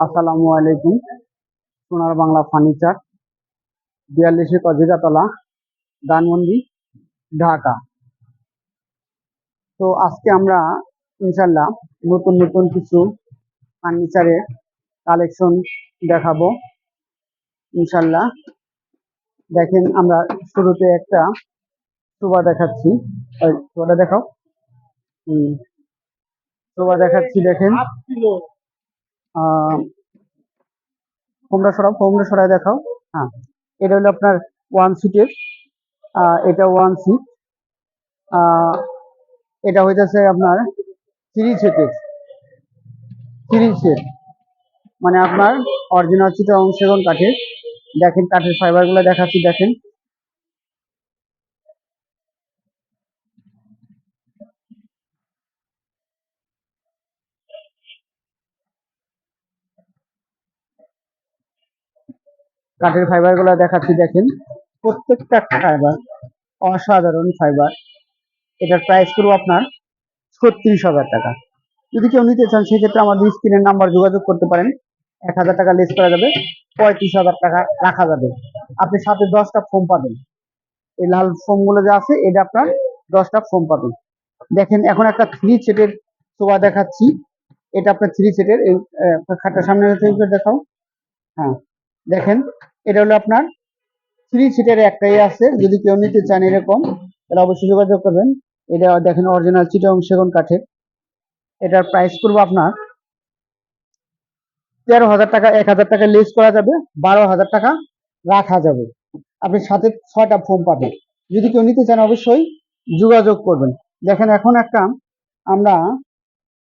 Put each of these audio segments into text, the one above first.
আসসালামু আলাইকুম। সোনার বাংলা ফার্নিচার, বিয়াল্লিশে কজিকাতলা, ধানমন্ডি, ঢাকা। তো আজকে আমরা ইনশাল্লাহ নতুন নতুন কিছু ফার্নিচারের কালেকশন দেখাবো। ইনশাল্লাহ দেখেন আমরা শুরুতে একটা শোভা দেখাচ্ছি। শোভাটা দেখাও। শোভা দেখাচ্ছি, দেখেন। তোমরা সরাও তোমরা সরাই দেখাও। হ্যাঁ এটা হলো আপনার ওয়ান সিটের এটা ওয়ান সিট এটা হইতেছে আপনার থ্রি সেটের থ্রি সেট মানে আপনার অরিজিনাল চিটা সেগুন কাঠের। দেখেন কাঠের ফাইবারগুলো দেখাচ্ছি, দেখেন। কাঠের ফাইবারগুলো দেখাচ্ছি, দেখেন। প্রত্যেকটা ফাইবার অসাধারণ ফাইবার এটার প্রাইস করব আপনার ছত্রিশ হাজার টাকা। যদি কেউ নিতে চান, সেক্ষেত্রে আমাদের স্ক্রিনের নাম্বার যোগাযোগ করতে পারেন। এক হাজার টাকা লেস করা যাবে, পঁয়ত্রিশ হাজার টাকা রাখা যাবে। আপনি সাথে দশটা ফোম পাবেন। এই লাল ফোমগুলো যে আছে, এটা আপনার দশটা ফোম পাবেন। দেখেন, এখন একটা থ্রি সেটের শোভা দেখাচ্ছি। এটা আপনার থ্রি সেটের এই সামনে দেখাও। হ্যাঁ। দেখেন, এটা হলো আপনার থ্রি সিটের একটাই আছে। যদি কেউ নিতে চান এরকম, তাহলে অবশ্যই যোগাযোগ করবেন। এটা দেখেন অরিজিনাল চিটং সেগুন কাঠের এটার প্রাইস করব আপনার তেরো হাজার টাকা, এক হাজার টাকা লেস করা যাবে, বারো হাজার টাকা রাখা যাবে। আপনি সাথে ছয়টা ফোম পাবেন। যদি কেউ নিতে চান অবশ্যই যোগাযোগ করবেন। দেখেন এখন একটা আমরা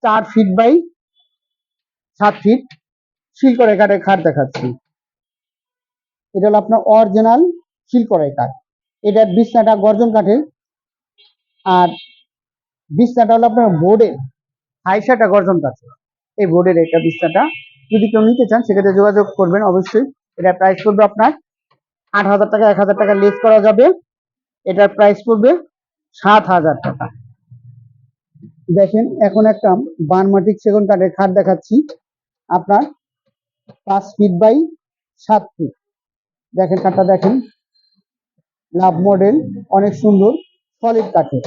চার ফিট বাই সাত ফিট শিল করে কাঠের খাট দেখাচ্ছি। এটা হলো আপনার অরিজিনাল শিল করাই কাঠ। এটার বিছনাটা গর্জন কাঠের। আর বিছনাটা হলো আপনার বোর্ডের হাইসাটা গর্জন কাঠের। এই বোর্ডের এটা বিছনাটা যদি কেউ নিতে চান, সেক্ষেত্রে যোগাযোগ করবেন অবশ্যই। এটা প্রাইস পড়বে আপনার আট হাজার টাকা, এক হাজার টাকা লেস করা যাবে। এটার প্রাইস পড়বে সাত হাজার টাকা। দেখেন, এখন একটা বানমাটিক সেগুন কাঠের খাট দেখাচ্ছি। আপনার পাঁচ ফিট বাই সাত ফিট দেখেন কাঠটা দেখেন। লাভ মডেল অনেক সুন্দর সলিড কাঠের।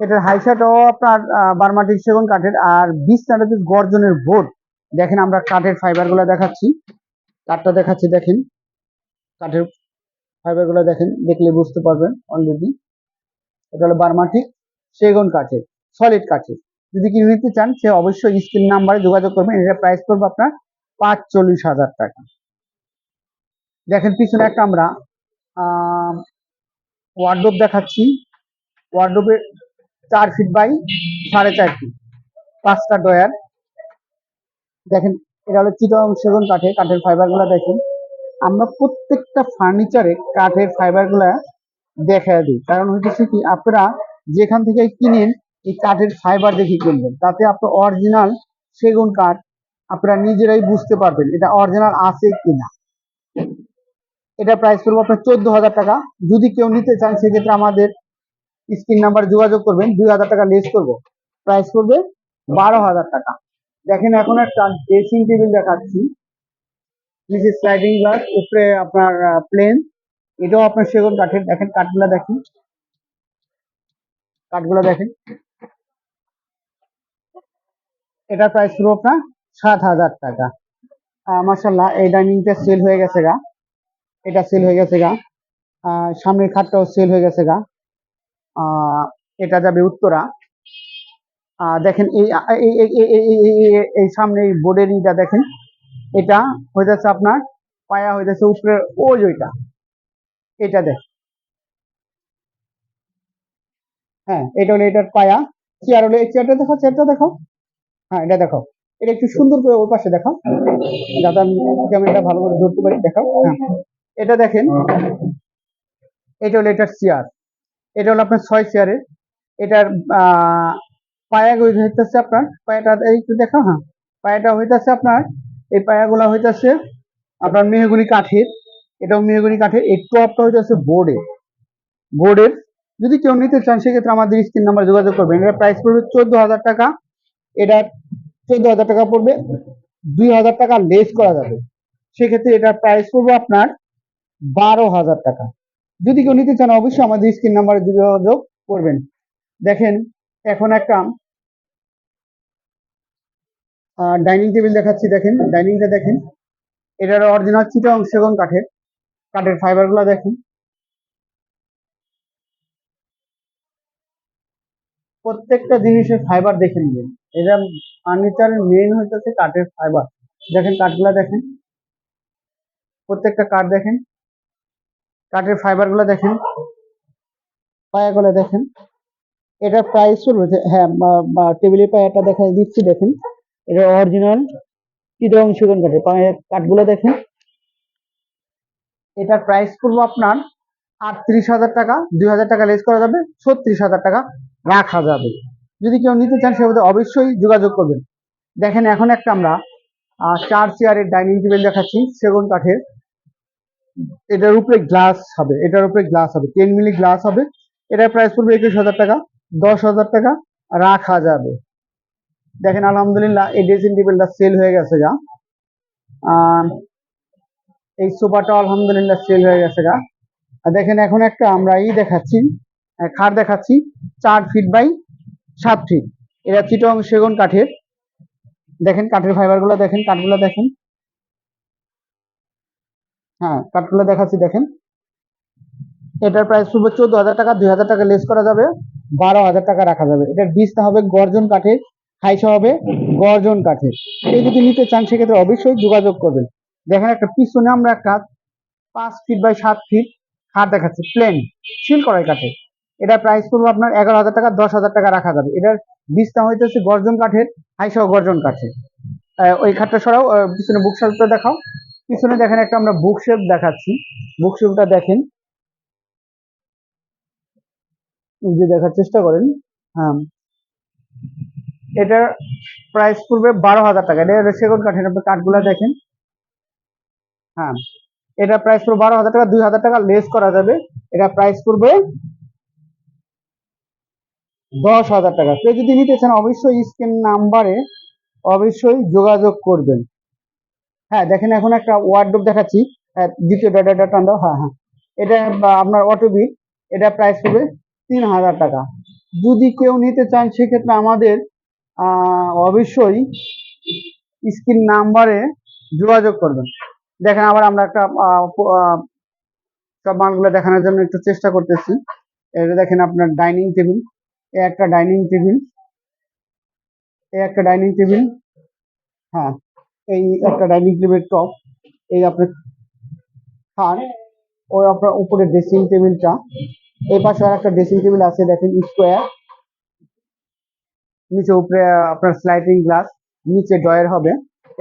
এটার হাইসাটাও আপনার বারমাটিক সেগুন কাঠের। আর বিছনাটা যে গর্জনের বোর্ড, দেখেন আমরা কাঠের ফাইবারগুলো দেখাচ্ছি। কাঠটা দেখাচ্ছি, দেখেন। কাঠের ফাইবারগুলো দেখেন, দেখলে বুঝতে পারবেন অলরেডি এটা হলো বারমাটিক সেগুন কাঠের সলিড কাঠের। যদি কেউ নিতে চান, সে অবশ্যই স্ক্রিন নাম্বারে যোগাযোগ করবেন। এটা প্রাইস পড়বে আপনার পাঁচ চল্লিশ হাজার টাকা। দেখেন পিছনে একটা আমরা ওয়ার্ডরোব দেখাচ্ছি। ওয়ার্ডরোবের চার ফিট বাই সাড়ে চার ফিট পাঁচটা ডয়ার দেখেন, এটা হলো চিটং সেগুন কাঠে কাঠের ফাইবারগুলা দেখেন। আমরা প্রত্যেকটা ফার্নিচারে কাঠের ফাইবারগুলা দেখা দিই। কারণ হচ্ছে কি, আপনারা যেখান থেকে কিনেন, এই কাঠের ফাইবার দেখে কিনবেন। তাতে আপনার অরিজিনাল সেগুন কাঠ আপনারা নিজেরাই বুঝতে পারবেন, এটা অরিজিনাল আছে কিনা। এটা প্রাইস করব আপনার চোদ্দ হাজার টাকা। যদি কেউ নিতে চান, সেক্ষেত্রে আমাদের স্ক্রিন নাম্বার যোগাযোগ করবেন। দুই হাজার টাকা লেস করব। প্রাইস করবে বারো হাজার টাকা। দেখেন এখন একটা ড্রেসিং টেবিল দেখাচ্ছি। নিচে স্লাইডিং গ্লাস উপরে আপনার প্লেন এটাও আপনার সেগুন কাঠের। দেখেন কাঠগুলা দেখেন। কাঠগুলো দেখেন। এটা প্রাইস পুরো আপনার সাত হাজার টাকা মাসাল্লাহ এই ডাইনিংটা সেল হয়ে গেছে গা। এটা সেল হয়ে গেছে গা। সামনের খাটটাও সেল হয়ে গেছে গা। এটা যাবে উত্তরা। দেখেন এই সামনে এই বোর্ডের ইটা দেখেন। এটা হইতেছে আপনার, পায়া হইতেছে উপরে, ওই ওইটা। এটা দেখ। হ্যাঁ এটা হলো এটার পায়া। চেয়ার হলো, এই চেয়ারটা দেখো চেয়ারটা দেখো হ্যাঁ এটা দেখো এটা একটু সুন্দর করে ওই পাশে দেখাও। যাতে আমি ভালো করে ধরতে পারি, দেখাও। হ্যাঁ। এটা দেখেন। এটা হলো এটার চেয়ার এটা হলো আপনার ছয় চেয়ারের এটার আহ, পায়া হইতেছে আপনার পায়াটা এই একটু দেখাও হ্যাঁ। পায়াটা হইতেছে আপনার এই পায়াগুলা হইতেছে আপনার মেহগুনি কাঠের। এটাও মেহগুনি কাঠের এই টপটা হইতেছে বোর্ডের বোর্ডের যদি কেউ নিতে চান সেক্ষেত্রে আমাদের স্ক্রিন নাম্বার যোগাযোগ করবেন। এটার প্রাইস পড়বে চোদ্দ হাজার টাকা। এটার চোদ্দ হাজার টাকা পড়বে। দুই হাজার টাকা লেস করা যাবে। সেক্ষেত্রে এটার প্রাইস পড়বে আপনার বারো হাজার টাকা। যদি কেউ নিতে চান, অবশ্যই আমাদের স্ক্রিন নাম্বারে যোগাযোগ করবেন। দেখেন, এখন একটা ডাইনিং টেবিল দেখাচ্ছি, দেখেন, ডাইনিংটা দেখেন। এটার অরিজিনাল চিটাং সেগুন কাঠের কাঠের ফাইবারগুলো দেখেন। প্রত্যেকটা জিনিসের ফাইবার দেখে নেবেন। এটা ফার্নিচারের মেন হইতেছে কাঠের ফাইবার দেখেন, কাঠগুলা দেখেন। প্রত্যেকটা কাঠ দেখেন। কাঠের ফাইবার ফাইবারগুলো দেখেন। পায়া পায়াগুলো দেখেন। এটার প্রাইস পড়বে হ্যাঁ টেবিলের পায়াটা দেখা দিচ্ছি, দেখেন। এটা অরিজিনাল চিরং সেগুন কাঠের পায়ের কাঠগুলো দেখেন। এটার প্রাইস পড়ব আপনার আটত্রিশ হাজার টাকা, দুই হাজার টাকা লেস করা যাবে, ছত্রিশ হাজার টাকা রাখা যাবে। যদি কেউ নিতে চান সেভাবে অবশ্যই যোগাযোগ করবেন। দেখেন, এখন একটা আমরা চার চেয়ারের ডাইনিং টেবিল দেখাচ্ছি, সেগুন কাঠের। এটার উপরে গ্লাস হবে, এটার উপরে গ্লাস হবে টেন মিলি গ্লাস হবে, এটার প্রাইস পড়বে একুশ হাজার টাকা, দশ হাজার টাকা, রাখা যাবে। দেখেন, আলহামদুলিল্লাহ, এই ড্রেসিং টেবিলটা সেল হয়ে গেছে গা। এই সোফাটা আলহামদুলিল্লাহ সেল হয়ে গেছে গা। আর দেখেন, এখন একটা আমরা ই দেখাচ্ছি খাট দেখাচ্ছি, চার ফিট বাই সাত ফিট এটা চিটং সেগুন কাঠের। দেখেন, কাঠের ফাইবারগুলো দেখেন, কাঠগুলো দেখেন। হ্যাঁ কাঠগুলো দেখাচ্ছি, দেখেন। এটার প্রাইস পড়বে চোদ্দ হাজার টাকা, দুই হাজার টাকা লেস করা যাবে, বারো হাজার টাকা রাখা যাবে। এটার বীজটা হবে গর্জন কাঠের হাইসা হবে গর্জন কাঠের। এই যদি নিতে চান, সেক্ষেত্রে অবশ্যই যোগাযোগ করবেন। দেখেন, একটা পিছনে আমরা একটা পাঁচ ফিট বাই সাত ফিট খাট দেখাচ্ছি প্লেন সিল করাই কাঠের। এটা প্রাইস পড়বে আপনার এগারো হাজার টাকা, দশ হাজার টাকা রাখা যাবে। এটার বীজটা হইতেছে গর্জন কাঠের হাইসহ গর্জন কাঠের। ওই খাটটা সরাও পিছনে বুক দেখাও। পিছনে দেখেন একটা আমরা বুক শেপ দেখাচ্ছি। বুক শেপটা দেখেন। যে দেখার চেষ্টা করেন। হ্যাঁ। এটার প্রাইস পড়বে বারো হাজার টাকা। এটা সেগুন কাঠের আপনি কাঠগুলা দেখেন। হ্যাঁ। এটা প্রাইস পড়বে বারো হাজার টাকা, দুই হাজার টাকা লেস করা যাবে। এটা প্রাইস পড়বে দশ হাজার টাকা। কেউ যদি নিতে চান, অবশ্যই স্ক্রিন নাম্বারে অবশ্যই যোগাযোগ করবেন। হ্যাঁ দেখেন এখন একটা ওয়ার্ডরোব দেখাচ্ছি। দ্বিতীয় ডাটা টান দাও। হ্যাঁ হ্যাঁ। এটা আপনার অটোবিট এটা প্রাইস হবে তিন হাজার টাকা। যদি কেউ নিতে চান, সেক্ষেত্রে আমাদের অবশ্যই স্ক্রিন নাম্বারে যোগাযোগ করবেন। দেখেন আবার আমরা একটা সব মালগুলো দেখানোর জন্য একটু চেষ্টা করতেছি। এটা দেখেন আপনার ডাইনিং টেবিল এ একটা ডাইনিং টেবিল এ একটা ডাইনিং টেবিল হ্যাঁ। এই একটা ডাইনিং টেবিল টপ এই আপনার খাট, ওই আপনার উপরে ড্রেসিং টেবিলটা এই পাশে আর একটা ড্রেসিং টেবিল আছে, দেখেন স্কোয়ার নিচে উপরে আপনার স্লাইডিং গ্লাস নিচে ডয়ের হবে,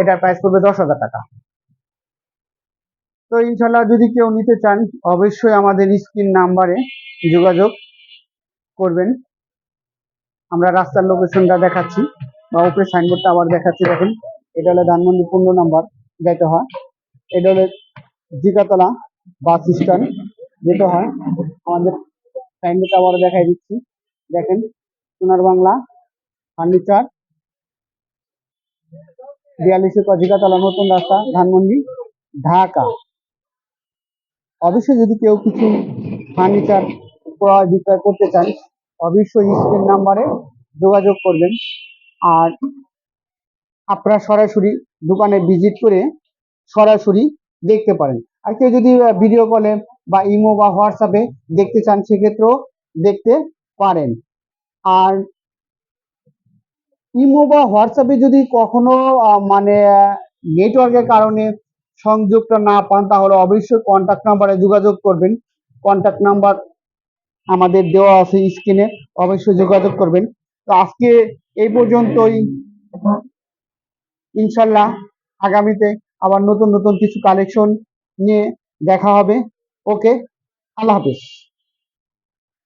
এটার প্রাইস পড়বে দশ হাজার টাকা। তো ইনশাল্লাহ যদি কেউ নিতে চান, অবশ্যই আমাদের স্ক্রিন নাম্বারে যোগাযোগ করবেন। আমরা রাস্তার লোকেশনটা দেখাচ্ছি, বা উপরে সাইনবোর্ডটা আবার দেখাচ্ছি, দেখেন। এটা হলো ধানমন্ডি পনেরো নাম্বার যেতে হয়। এটা হলো জিকাতলা বাস স্ট্যান্ড যেতে হয়, আমাদের সাইনবোর্ডটা আবার দেখাই দিচ্ছি। দেখেন, সোনার বাংলা, ফার্নিচার, বিয়াল্লিশে জিকাতলা নতুন রাস্তা, ধানমন্ডি, ঢাকা। অবশ্যই যদি কেউ কিছু ফার্নিচার ক্রয় বিক্রয় করতে চান, অবশ্যই স্ক্রিন নাম্বারে যোগাযোগ করবেন। আর আপনারা সরাসরি দোকানে ভিজিট করে সরাসরি দেখতে পারেন। আর কেউ যদি ভিডিও কলে বা ইমো বা হোয়াটসঅ্যাপে দেখতে চান, সেক্ষেত্রেও দেখতে পারেন। আর ইমো বা হোয়াটসঅ্যাপে যদি কখনো মানে নেটওয়ার্কের কারণে সংযোগটা না পান, তাহলে অবশ্যই কন্ট্যাক্ট নাম্বারে যোগাযোগ করবেন। কন্ট্যাক্ট নাম্বার আমাদের দেওয়া আছে স্ক্রিনে অবশ্যই যোগাযোগ করবেন। তো আজকে এই পর্যন্তই। ইনশাল্লাহ আগামীতে আবার নতুন নতুন কিছু কালেকশন নিয়ে দেখা হবে। ওকে আল্লাহ হাফেজ।